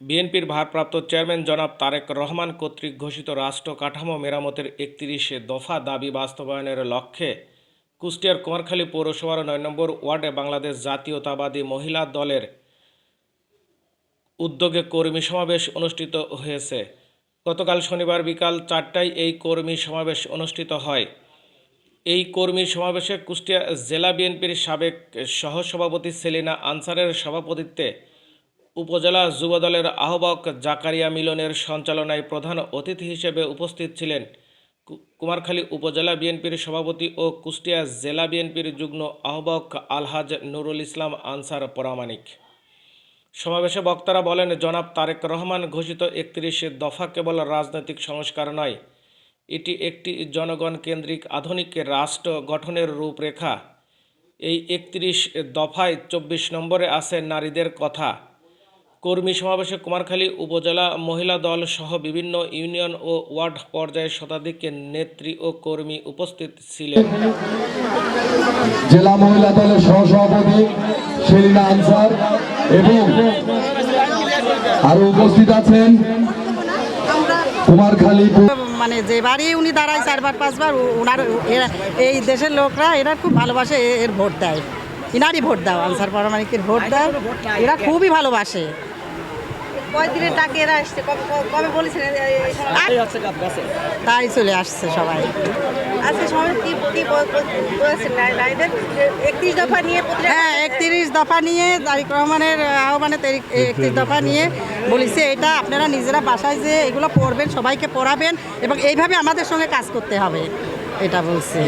বিএনপির ভারপ্রাপ্ত চেয়ারম্যান জনাব তারেক রহমান কর্তৃক ঘোষিত রাষ্ট্র কাঠামো মেরামতের একত্রিশে দফা দাবি বাস্তবায়নের লক্ষ্যে কুষ্টিয়ার কুমারখালী পৌরসভার নয় নম্বর ওয়ার্ডে বাংলাদেশ জাতীয়তাবাদী মহিলা দলের উদ্যোগে কর্মী সমাবেশ অনুষ্ঠিত হয়েছে। গতকাল শনিবার বিকাল চারটায় এই কর্মী সমাবেশ অনুষ্ঠিত হয়। এই কর্মী সমাবেশে কুষ্টিয়া জেলা বিএনপির সাবেক সহসভাপতি সেলিনা আনসারের সভাপতিত্বে উপজেলা যুবদলের আহ্বায়ক জাকারিয়া মিলনের সঞ্চালনায় প্রধান অতিথি হিসেবে উপস্থিত ছিলেন কুমারখালী উপজেলা বিএনপির সভাপতি ও কুষ্টিয়া জেলা বিএনপির যুগ্ম আহ্বায়ক আলহাজ নুরুল ইসলাম আনসার পরামানিক। সমাবেশে বক্তারা বলেন, জনাব তারেক রহমান ঘোষিত একত্রিশে দফা কেবল রাজনৈতিক সংস্কার নয়, এটি একটি জনগণ কেন্দ্রিক আধুনিক রাষ্ট্র গঠনের রূপরেখা। এই একত্রিশ দফায় চব্বিশ নম্বরে আছে নারীদের কথা। কর্মী সমাবেশে কুমারখালী উপজেলা মহিলা দল সহ বিভিন্ন ইউনিয়ন ও ওয়ার্ড পর্যায়ের শতাধিক নেত্রী ও কর্মী উপস্থিত ছিলেন। জেলা মহিলা দলের সহসভাপতি সেলিনা আনসার এবং আরও উপস্থিত আছেন কুমারখালী মানে যে বাড়ি উনি দাঁড়ায় চারবার পাঁচবার এরা- এই দেশের লোকরা এরা খুব ভালোবাসে এর ভোট দেয়। ইনারই ভোট দাও আনসার পারমাণিকের ভোট দেয়। এরা খুবই ভালোবাসে। কয়দিনের ডাকে এরা আসছে কবে কবে- বলেছেন? তাই চলে আসছে সবাই। আজকে কি কি ব- বলেছেন? একত্রিশ দফা নিয়ে হ্যাঁ একত্রিশ দফা নিয়ে তারিক রহমানের আহ্বানে একত্রিশ দফা নিয়ে বলেছে এটা আপনারা নিজেরা বাসায় যে এগুলো পড়বেন সবাইকে পড়াবেন এবং এইভাবে আমাদের সঙ্গে কাজ করতে হবে এটা বলছে।